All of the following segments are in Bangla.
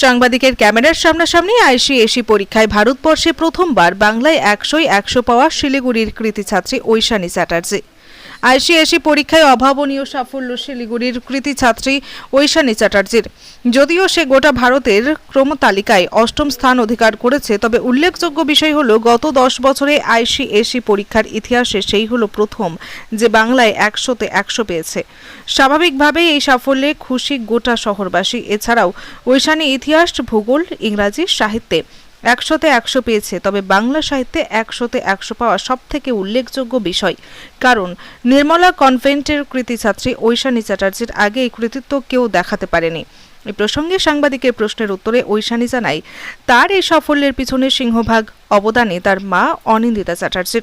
সাংবাদিকের ক্যামেরার সামনাসামনি আইসিএসি পরীক্ষায় ভারতবর্ষে প্রথমবার বাংলায় একশোই একশো পাওয়া শিলিগুড়ির কৃতি ছাত্রী ঐশানী চ্যাটার্জি। আইসি এসি পরীক্ষায় অভাবনীয় সাফল্য শিলিগুড়ির কৃতি ছাত্রী ঐশানী চ্যাটার্জির। যদিও সে গোটা ভারতের ক্রমতালিকায় অষ্টম স্থান অধিকার করেছে, তবে উল্লেখযোগ্য বিষয় হলো গত দশ বছরে আইসি এসি পরীক্ষার ইতিহাসে সেই হলো প্রথম, যে বাংলায় একশোতে একশো পেয়েছে। স্বাভাবিকভাবেই এই সাফল্যে খুশি গোটা শহরবাসী। এছাড়াও ঐশানী ইতিহাস, ভূগোল, ইংরাজি, সাহিত্যে একশোতে একশো পেয়েছে, তবে বাংলা সাহিত্যে একশোতে একশো পাওয়া সব থেকে উল্লেখযোগ্য বিষয়। কারণ, নির্মলা কনভেন্টের কৃতি ছাত্রী ঐশানী চ্যাটার্জির আগে এই কৃতিত্ব কেউ দেখাতে পারেনি। এই প্রসঙ্গে সাংবাদিকের প্রশ্নের উত্তরে ঐশানী জানায়, তার এই সাফল্যের পিছনে সিংহভাগ, অবদানে তার মা অনিন্দিতা চ্যাটার্জির।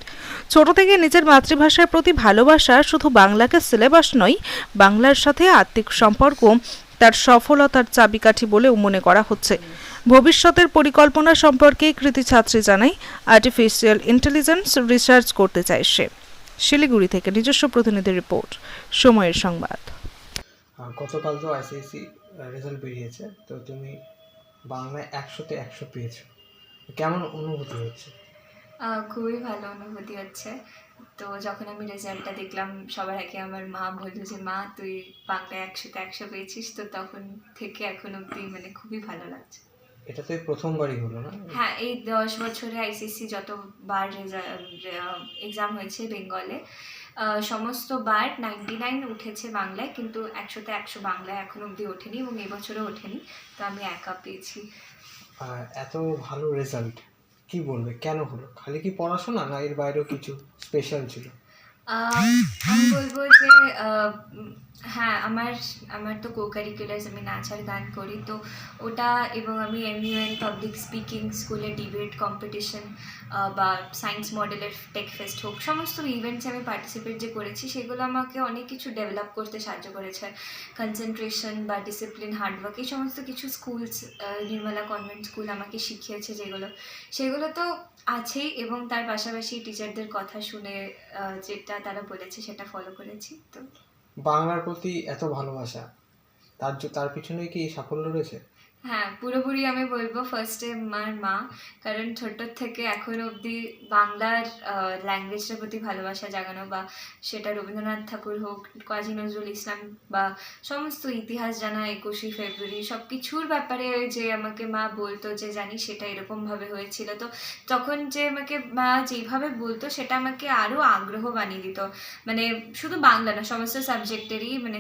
ছোট থেকে নিজের মাতৃভাষার প্রতি ভালোবাসা শুধু বাংলাকে সিলেবাস নয়, বাংলার সাথে আত্মিক সম্পর্ক, তার সফলতার চাবিকাঠি বলেও মনে করা হচ্ছে। ভবিষ্যতের পরিকল্পনা সম্পর্কে কৃতি ছাত্রী জানায় আর্টিফিশিয়াল ইন্টেলিজেন্স রিসার্চ করতে চায় সে। শিলিগুড়ি থেকে নিজস্ব প্রতিনিধি রিপোর্ট সময়ের সংবাদ। গতকাল তো আইসিএসসি রেজাল্ট বেরিয়েছে তো তুমি বাংলায় একশোতে একশো পেয়েছ। কেমন অনুভূতি হচ্ছে? খুবই ভালো অনুভূতি হচ্ছে। তো যখন আমি রেজাল্টটা দেখলাম সবার আগে আমার মা বলল যে মা তুই বাংলায় একশোতে একশো পেয়েছিস তো তখন থেকে এখন অবধি মানে খুবই ভালো লাগছে। এটা তো প্রথমবারই হলো না? হ্যাঁ এই দশ বছরে আইসিসি যতবার এক্সাম হয়েছে বেঙ্গলে সমস্ত বার নাইনটি নাইন উঠেছে বাংলায় কিন্তু একশোতে একশো বাংলায় এখন অবধি ওঠেনি এবং এবছরও ওঠেনি তো আমি একা পেয়েছি। এত ভালো রেজাল্ট কি বলবে? কেন হলো? খালি কি পড়াশোনা না এর বাইরেও কিছু স্পেশাল ছিল? আমি বলব যে হ্যাঁ আমার আমার তো কো কারিকুলার্স আমি নাচ আর গান করি। তো ওটা এবং আমি এমইউএন পাবলিক স্পিকিং স্কুলে ডিবেট কম্পিটিশন বা সায়েন্স মডেলের টেক ফেস্ট হোক, সমস্ত ইভেন্টসে আমি পার্টিসিপেট যে করেছি, সেগুলো আমাকে অনেক কিছু ডেভেলপ করতে সাহায্য করেছে। কনসেন্ট্রেশন বা ডিসিপ্লিন হার্ডওয়ার্ক এই সমস্ত কিছু স্কুলস নির্মলা কনভেন্ট স্কুল আমাকে শিখিয়েছে যেগুলো। সেগুলো তো আছেই এবং তার পাশাপাশি টিচারদের কথা শুনে যেটা তারা বলেছে সেটা ফলো করেছি, তো বাংলার প্রতি এত ভালোবাসা তার তার পিছনে কি সাফল্য রয়েছে? হ্যাঁ পুরোপুরি আমি বলব ফার্স্টে আমার মা, কারণ ছোট থেকে এখন অবধি বাংলার ল্যাঙ্গুয়েজটার প্রতি ভালোবাসা জাগানো বা সেটা রবীন্দ্রনাথ ঠাকুর হোক, কাজী নজরুল ইসলাম বা সমস্ত ইতিহাস জানা একুশে ফেব্রুয়ারি সব কিছুর ব্যাপারে যে আমাকে মা বলতো যে, জানি সেটা এরকমভাবে হয়েছিল। তো তখন যে আমাকে মা যেভাবে বলতো, সেটা আমাকে আরও আগ্রহ বানিয়ে দিত। মানে শুধু বাংলা না, সমস্ত সাবজেক্টেরই মানে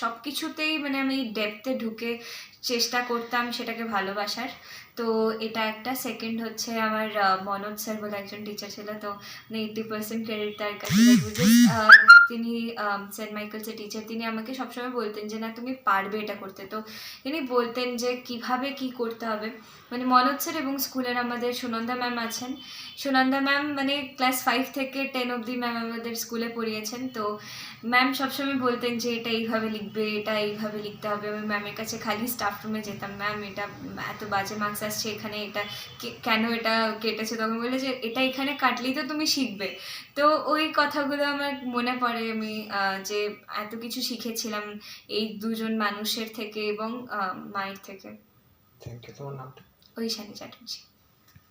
সব কিছুতেই মানে আমি ডেপথে ঢুকে চেষ্টা করতাম সেটাকে ভালোবাসার। তো এটা একটা। সেকেন্ড হচ্ছে আমার মনোজ স্যার বলে একজন টিচার ছিল তো এইটি পার্সেন্ট ক্রেডিট তার কাছে। তিনি সেন্ট মাইকেলসের টিচার তিনি আমাকে সবসময় বলতেন যে না তুমি পারবে এটা করতে। তো তিনি বলতেন যে কীভাবে কি করতে হবে? মানে মনোজ স্যার এবং স্কুলের আমাদের সুনন্দা ম্যাম আছেন। সুনন্দা ম্যাম মানে ক্লাস ফাইভ থেকে টেন অবধি ম্যাম আমাদের স্কুলে পড়িয়েছেন। তো ম্যাম সবসময় বলতেন যে এটা এইভাবে লিখবে এটা এইভাবে লিখতে হবে। আমি ম্যামের কাছে খালি স্টাফ রুমে যেতাম। ম্যাম এটা এত বাজে মার্কস আসছে এখানে এটা কেন এটা কেটেছে তখন বললে যে এটা এখানে কাটলেই তো তুমি শিখবে। তো ওই কথাগুলো আমার মনে পড়ে আমি আহ, যে এত কিছু শিখেছিলাম এই দুজন মানুষের থেকে এবং মায়ের থেকে। থ্যাংক ইউ তোমার নামটা? ঐশানী চ্যাটার্জি।